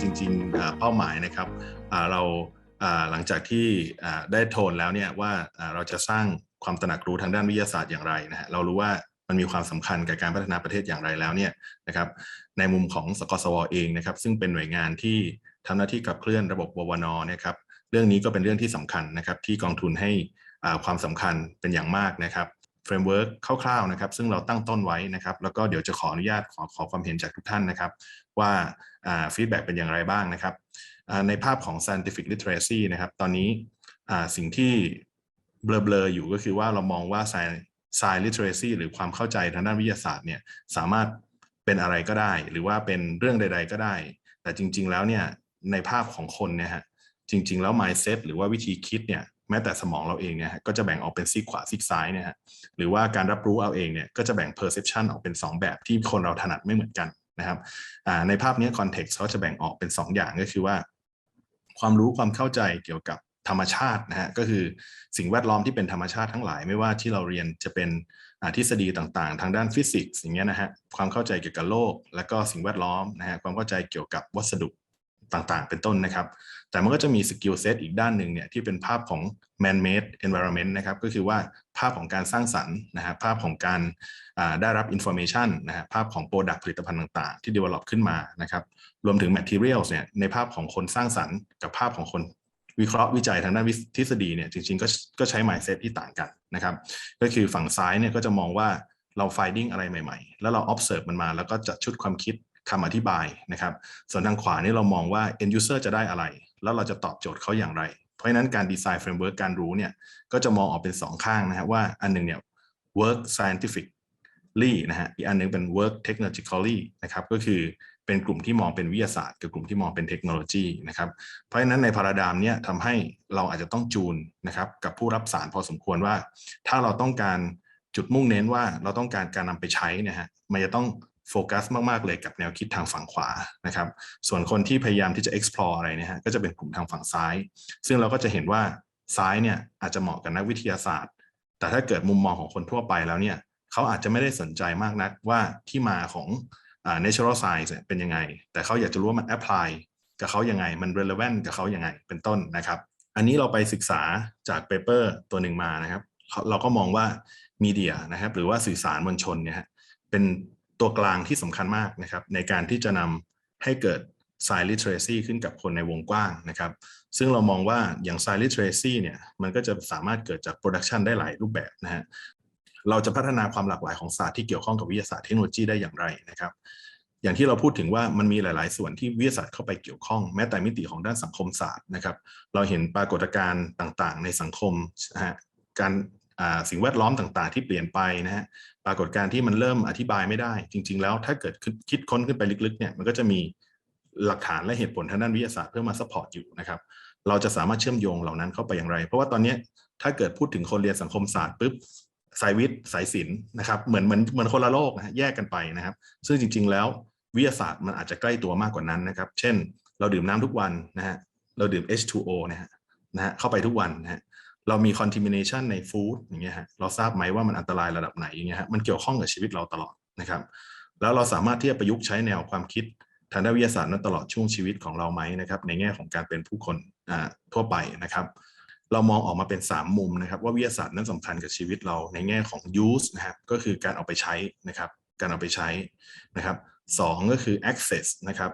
จริงๆเป้าหมายนะครับเราหลังจากที่ได้โทนแล้วเนี่ยว่าเราจะสร้างความตระหนักรู้ทางด้านวิทยาศาสตร์อย่างไรนะฮะเรารู้ว่ามันมีความสำคัญกับการพัฒนาประเทศอย่างไรแล้วเนี่ยนะครับในมุมของสกสวเองนะครับซึ่งเป็นหน่วยงานที่ทำหน้าที่ขับเคลื่อนระบบววนนะครับเรื่องนี้ก็เป็นเรื่องที่สำคัญนะครับที่กองทุนให้ความสำคัญเป็นอย่างมากนะครับ เฟรมเวิร์กคร่าวๆนะครับซึ่งเราตั้งต้นไว้นะครับแล้วก็เดี๋ยวจะขออนุญาตขอขอความเห็นจากทุกท่านนะครับ ว่าฟีดแบ็กเป็นอย่างไรบ้างนะครับในภาพของ scientific literacy นะครับ ตอนนี้สิ่งที่เบลอๆอยู่ก็คือว่าเรามองว่า science literacy หรือความเข้าใจทางด้านวิทยาศาสตร์เนี่ยสามารถเป็นอะไรก็ได้ หรือว่าเป็นเรื่องใด ๆ ก็ได้ แต่จริง ๆ แล้วเนี่ยในภาพของคนเนี่ยฮะจริง ๆ แล้ว mindset หรือว่าวิธีคิดเนี่ย แม้แต่สมองเราเองเนี่ยก็จะแบ่งออกเป็นซีกขวาซีกซ้ายเนี่ยฮะหรือว่าการรับรู้เอาเองเนี่ยก็จะแบ่ง perception ออกเป็น 2 แบบที่คนเราถนัดไม่เหมือนกันนะครับในภาพนี้ context เขาจะแบ่งออกเป็น 2 อย่างก็คือว่า ความรู้ความเข้าใจเกี่ยวกับธรรมชาตินะฮะก็คือสิ่งแวดล้อมที่เป็นธรรมชาติทั้งหลาย ไม่ว่าที่เราเรียนจะเป็นทฤษฎีต่างๆ ทางด้านฟิสิกส์อย่างเงี้ยนะฮะความเข้าใจเกี่ยวกับโลก และก็สิ่งแวดล้อมนะฮะความเข้าใจเกี่ยวกับวัสดุ ต่างๆ เป็นต้นนะครับ แต่มันก็จะมีสกิลเซตอีกด้านหนึ่งเนี่ยที่เป็นภาพของ man made environment นะครับก็คือว่าภาพของการสร้างสรรค์นะฮะภาพของการได้รับ information นะฮะภาพของ product ผลิตภัณฑ์ต่างๆ ที่ develop ขึ้นมานะครับรวมถึง materials เนี่ยในภาพของคนสร้างสรรค์กับภาพของคนวิเคราะห์วิจัยทางด้านทฤษฎีเนี่ยจริงๆก็ก็ใช้ mindset ที่ต่างกันนะครับ ก็คือฝั่งซ้ายเนี่ยก็จะมองว่าเรา finding อะไรใหม่ ๆ แล้วเรา observe มันมา แล้วก็จัดชุดความคิด คำอธิบายนะครับ ส่วนทางขวานี่เรามองว่า end user จะได้อะไร แล้วเราจะตอบโจทย์เขาอย่างไร เพราะฉะนั้นการดีไซน์เฟรมเวิร์กการรู้เนี่ยก็จะมองออกเป็น 2 ข้างนะครับว่าอันหนึงเนี่ย work scientifically นะฮะอีกอันหนึงเป็น work technologically นะครับก็คือเป็นกลุ่มที่มองเป็นวิทยาศาสตร์กับกลุ่มที่มองเป็นเทคโนโลยีนะครับ เพราะฉะนั้นในพาราดามเนี่ยทำให้เราอาจจะต้องจูนนะครับกับผู้รับสารพอสมควรว่า ถ้าเราต้องการจุดมุ่งเน้นว่าเราต้องการการนำไปใช้นะฮะมันจะต้อง โฟกัสมาก ๆ เลยกับแนวคิดทางฝั่งขวานะครับ ส่วนคนที่พยายามที่จะ explore อะไรเนี่ยฮะก็จะเป็นกลุ่มทางฝั่งซ้าย ซึ่งเราก็จะเห็นว่าซ้ายเนี่ยอาจจะเหมาะกับนักวิทยาศาสตร์ แต่ถ้าเกิดมุมมองของคนทั่วไปแล้วเนี่ยเขาอาจจะไม่ได้สนใจมากนักว่าที่มาของอ่า natural science เนี่ยเป็นยังไง แต่เขาอยากจะรู้ว่ามัน apply กับเขายังไง มัน relevant กับเขายังไง เป็นต้นนะครับ อันนี้เราไปศึกษาจากเปเปอร์ตัวหนึ่งมานะครับ เราก็มองว่ามีเดียนะครับ หรือว่าสื่อสารมวลชนเนี่ยเป็น ตัวกลางที่สำคัญมากนะครับ ในการที่จะนำให้เกิด science literacy ขึ้นกับคนในวงกว้างนะครับ ซึ่งเรามองว่าอย่าง science literacy เนี่ยมันก็จะสามารถเกิดจาก production ได้หลายรูปแบบนะฮะเราจะพัฒนาความหลากหลายของศาสตร์ที่เกี่ยวข้องกับวิทยาศาสตร์เทคโนโลยีได้อย่างไรนะครับ อย่างที่เราพูดถึงว่ามันมีหลาย ๆ ส่วนที่วิทยาศาสตร์เข้าไปเกี่ยวข้องแม้แต่มิติของด้านสังคมศาสตร์นะครับ เราเห็นปรากฏการณ์ต่าง ๆ ในสังคมนะฮะการ สิ่งแวดล้อมต่างๆ ที่เปลี่ยนไปนะฮะปรากฏการณ์ที่มันเริ่มอธิบายไม่ได้ จริง ๆ แล้วถ้าเกิดคิดค้นขึ้นไปลึกๆเนี่ยมันก็จะมีหลักฐานและเหตุผลทางด้านวิทยาศาสตร์เพื่อมาซัพพอร์ตอยู่นะครับเราจะสามารถเชื่อมโยงเหล่านั้นเข้าไปอย่างไร เพราะว่าตอนนี้ถ้าเกิดพูดถึงคนเรียนสังคมศาสตร์ปุ๊บสายวิทย์สายศิลป์นะครับเหมือนเหมือนเหมือนคนละโลกนะฮะแยกกันไปนะครับ ซึ่งจริง ๆ แล้ววิทยาศาสตร์มันอาจจะใกล้ตัวมากกว่านั้นนะครับ เช่น เราดื่มน้ำทุกวันนะฮะเราดื่ม H2O นะฮะนะฮะเข้าไปทุกวันนะฮะ เรามี contamination ในฟู้ดอย่างเงี้ยฮะเราทราบไหมว่ามันอันตรายระดับไหนอย่างเงี้ยฮะมันเกี่ยวข้องกับชีวิตเราตลอดนะครับ แล้วเราสามารถที่จะประยุกต์ใช้แนวความคิดทางด้านวิทยาศาสตร์นั้นตลอดช่วงชีวิตของเราไหมนะครับ ในแง่ของการเป็นผู้คนอ่าทั่วไปนะครับ เรามองออกมาเป็น 3 มุมนะครับ ว่าวิทยาศาสตร์นั้นสำคัญกับชีวิตเราในแง่ของ use นะครับก็คือการเอาไปใช้นะครับ การเอาไปใช้นะครับสองก็คือ access นะครับ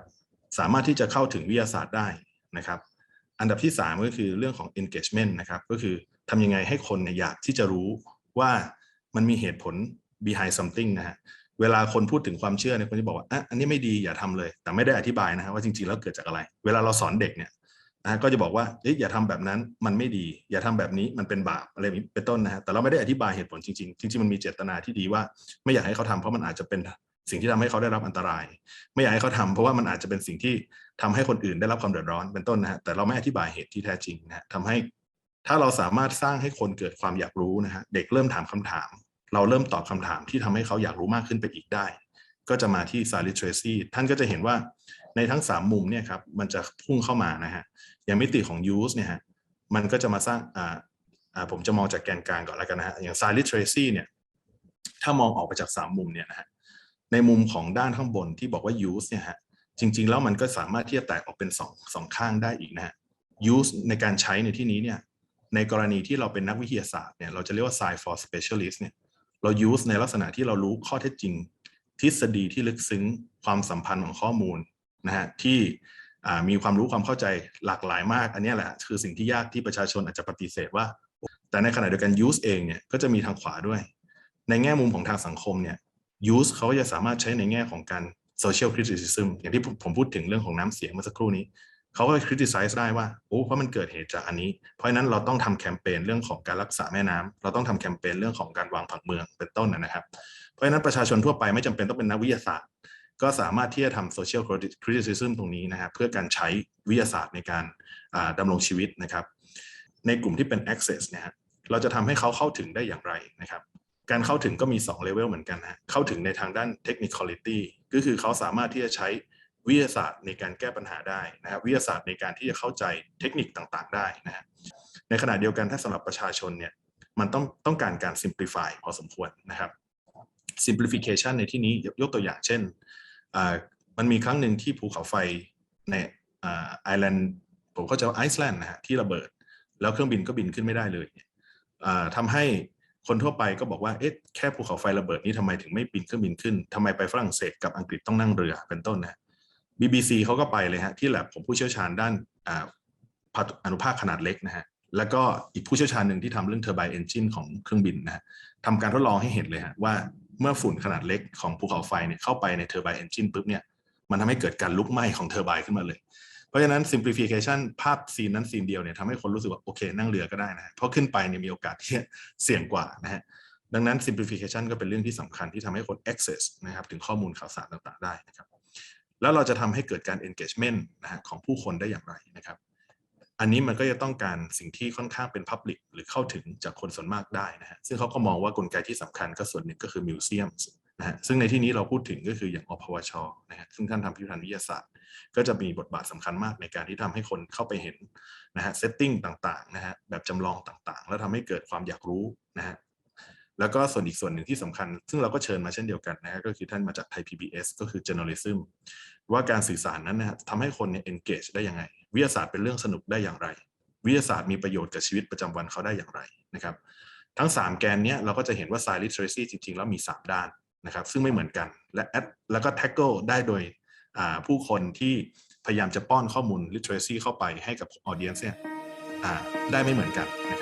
สามารถที่จะเข้าถึงวิทยาศาสตร์ได้นะครับ อันดับที่ 3 ก็คือเรื่องของ engagement นะครับ ก็คือทำยังไงให้คนเนี่ยอยากที่จะรู้ว่ามันมีเหตุผล behind something นะฮะเวลาคนพูดถึงความเชื่อเนี่ยคนจะบอกว่าอะอันนี้ไม่ดีอย่าทำเลย แต่ไม่ได้อธิบายนะฮะว่าจริงๆแล้วเกิดจากอะไร เวลาเราสอนเด็กเนี่ยนะก็จะบอกว่าเอ๊ะอย่าทำแบบนั้นมันไม่ดี อย่าทำแบบนี้มันเป็นบาปอะไรเป็นต้นนะฮะแต่เราไม่ได้อธิบายเหตุผลจริงๆจริงๆมันมีเจตนาที่ดีว่า ไม่อยากให้เขาทำเพราะมันอาจจะเป็น สิ่งที่ทำให้เขาได้รับอันตราย ไม่อยากให้เขาทำเพราะว่ามันอาจจะเป็นสิ่งที่ทำให้คนอื่นได้รับความเดือดร้อนเป็นต้นนะฮะแต่เราไม่อธิบายเหตุที่แท้จริงนะฮะทำให้ถ้าเราสามารถสร้างให้คนเกิดความอยากรู้นะฮะเด็กเริ่มถามคำถาม เราเริ่มตอบคำถามที่ทำให้เขาอยากรู้มากขึ้นไปอีกได้ ก็จะมาที่ science literacy ท่านก็จะเห็นว่าในทั้ง 3 มุมเนี่ยครับมันจะพุ่งเข้ามานะฮะอย่างมิติของ use เนี่ยฮะมันก็จะมาสร้างอ่าอ่าผมจะมองจากแกนกลางก่อนแล้วกันนะฮะอย่าง science literacy เนี่ยถ้ามองออกไปจาก 3 มุมเนี่ยนะฮะ ในมุมของด้านข้างบนที่บอกว่า use เนี่ยฮะจริง ๆ แล้วมันก็สามารถที่จะแตกออกเป็นสองสองข้างได้อีกนะฮะ use ในการใช้ในที่นี้เนี่ยในกรณีที่เราเป็นนักวิทยาศาสตร์เนี่ยเราจะเรียกว่า science for specialist เนี่ยเรา use ในลักษณะที่เรารู้ข้อเท็จจริง ทฤษฎีที่ลึกซึ้งความสัมพันธ์ของข้อมูลนะฮะที่มีความรู้ความเข้าใจหลากหลายมาก อันนี้แหละคือสิ่งที่ยากที่ประชาชนอาจจะปฏิเสธว่า แต่ในขณะเดียวกัน use เองเนี่ยก็จะมีทางขวาด้วย ในแง่มุมของทางสังคมเนี่ย use เขาจะสามารถใช้ในแง่ของการ social criticism อย่างที่ผมพูดถึงเรื่องของน้ำเสียงเมื่อสักครู่นี้เขาก็ criticize ได้ว่าโอ้เพราะมันเกิดเหตุจากอันนี้ เพราะฉะนั้นเราต้องทำแคมเปญเรื่องของการรักษาแม่น้ำเราต้องทำแคมเปญเรื่องของการวางผังเมืองเป็นต้นนะครับ เพราะฉะนั้นประชาชนทั่วไปไม่จำเป็นต้องเป็นนักวิทยาศาสตร์ ก็สามารถที่จะทำ social criticism ตรงนี้นะครับเพื่อการใช้วิทยาศาสตร์ในการอ่าดำรงชีวิตนะครับ ในกลุ่มที่เป็น access เนะฮะเราจะทำให้เขาเข้าถึงได้อย่างไรนะครับ การเข้าถึงก็มี2 level เหมือนกันนะเข้าถึงในทางด้าน technicality ก็คือเขาสามารถที่จะใช้วิทยาศาสตร์ในการแก้ปัญหาได้นะครับวิทยาศาสตร์ในการที่จะเข้าใจเทคนิคต่างๆ ได้นะฮะในขณะเดียวกันถ้าสำหรับประชาชนเนี่ยมันต้องต้องการการ simplify พอสมควรนะครับ simplification ในที่นี้ยกตัวอย่างเช่น มันมีครั้งหนึ่งที่ภูเขาไฟในอ่าไอแลนด์ผมเข้าใจว่าไอซ์แลนด์นะฮะที่ระเบิด แล้วเครื่องบินก็บินขึ้นไม่ได้เลยอ่าทำให้ คนทั่วไปก็บอกว่าเอ๊ะแค่ภูเขาไฟระเบิดนี่ทำไมถึงไม่บินเครื่องบินขึ้นทำไมไปฝรั่งเศสกับอังกฤษต้องนั่งเรือเป็นต้นนะ BBC เขาก็ไปเลยฮะที่แลบผมผู้เชี่ยวชาญด้านอ่าอนุภาคขนาดเล็กนะฮะแล้วก็อีกผู้เชี่ยวชาญหนึ่งที่ทำเรื่องเทอร์ไบเอนจินของเครื่องบินนะฮะทำการทดลองให้เห็นเลยฮะว่าเมื่อฝุ่นขนาดเล็กของภูเขาไฟเนี่ยเข้าไปในเทอร์ไบเอนจินปุ๊บเนี่ยมันทำให้เกิดการลุกไหม้ของเทอร์ไบขึ้นมาเลย เพราะฉะนั้น simplification ภาพซีนนั้นซีนเดียวเนี่ยทำให้คนรู้สึกว่าโอเค นั่งเรือก็ได้นะเพราะขึ้นไปเนี่ยมีโอกาสที่เสี่ยงกว่านะฮะดังนั้น simplification ก็เป็นเรื่องที่สำคัญที่ทำให้คน access นะครับถึงข้อมูลข่าวสารต่างๆ ได้นะครับ แล้วเราจะทำให้เกิดการ engagement นะฮะของผู้คนได้อย่างไรนะครับ อันนี้มันก็จะต้องการสิ่งที่ค่อนข้างเป็น Public หรือเข้าถึงจากคนส่วนมากได้นะฮะซึ่งเขาก็มองว่ากลไกที่สำคัญก็ส่วนหนึ่งก็คือมิวเซียมนะฮะซึ่งในที่นี้เราพูดถึงก็คืออย่างอพวชนะฮะซึ่งท่านทำพิพิธภัณฑ์วิทยาศาสตร์ ก็จะมีบทบาทสำคัญมากในการที่ทำให้คนเข้าไปเห็นนะฮะเซตติ้งต่างๆนะฮะแบบจำลองต่างๆ แล้วทำให้เกิดความอยากรู้นะฮะแล้วก็ส่วนอีกส่วนหนึ่งที่สำคัญ ซึ่งเราก็เชิญมาเช่นเดียวกันนะฮะก็คือท่านมาจากไทย PBS ก็คือ journalism ว่าการสื่อสารนั้นนะฮะทำให้คนเนี่ย engage ได้ยังไง วิทยาศาสตร์เป็นเรื่องสนุกได้อย่างไร วิทยาศาสตร์มีประโยชน์กับชีวิตประจำวันเขาได้อย่างไรนะครับทั้ง 3 แกนเนี้ยเราก็จะเห็นว่า science literacy จริง ๆ แล้วมี 3 ด้านนะครับซึ่งไม่เหมือนกันและ แล้วก็ tackle ได้โดย ผู้คนที่พยายามจะป้อนข้อมูล literacy เข้าไปให้กับ audience เนี่ยได้ไม่เหมือนกันนะครับ